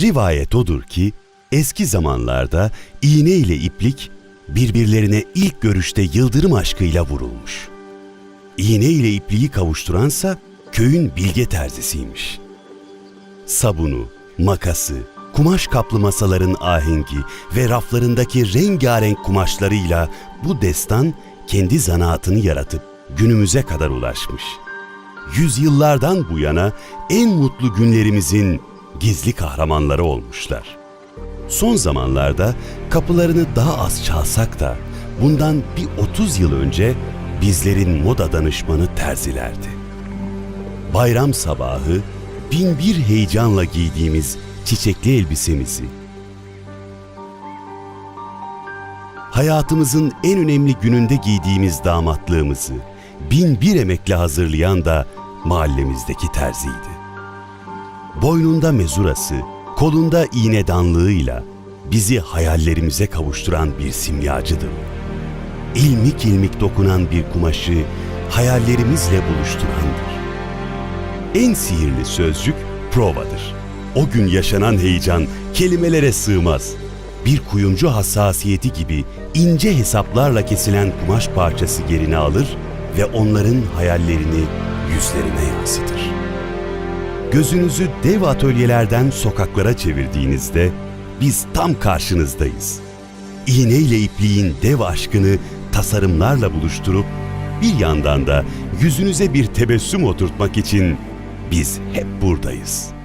Rivayet odur ki eski zamanlarda iğne ile iplik birbirlerine ilk görüşte yıldırım aşkıyla vurulmuş. İğne ile ipliği kavuşturansa köyün bilge terzisiymiş. Sabunu, makası, kumaş kaplı masaların ahengi ve raflarındaki rengarenk kumaşlarıyla bu destan kendi zanaatını yaratıp günümüze kadar ulaşmış. Yüzyıllardan bu yana en mutlu günlerimizin gizli kahramanları olmuşlar. Son zamanlarda kapılarını daha az çalsak da bundan bir 30 yıl önce bizlerin moda danışmanı terzilerdi. Bayram sabahı bin bir heyecanla giydiğimiz çiçekli elbisemizi, hayatımızın en önemli gününde giydiğimiz damatlığımızı bin bir emekle hazırlayan da mahallemizdeki terziydi. Boynunda mezurası, kolunda iğnedanlığıyla bizi hayallerimize kavuşturan bir simyacıdır. İlmik ilmik dokunan bir kumaşı hayallerimizle buluşturandır. En sihirli sözcük provadır. O gün yaşanan heyecan kelimelere sığmaz. Bir kuyumcu hassasiyeti gibi ince hesaplarla kesilen kumaş parçası gerini alır ve onların hayallerini yüzlerine yansıtır. Gözünüzü dev atölyelerden sokaklara çevirdiğinizde biz tam karşınızdayız. İğne ile ipliğin dev aşkını tasarımlarla buluşturup bir yandan da yüzünüze bir tebessüm oturtmak için biz hep buradayız.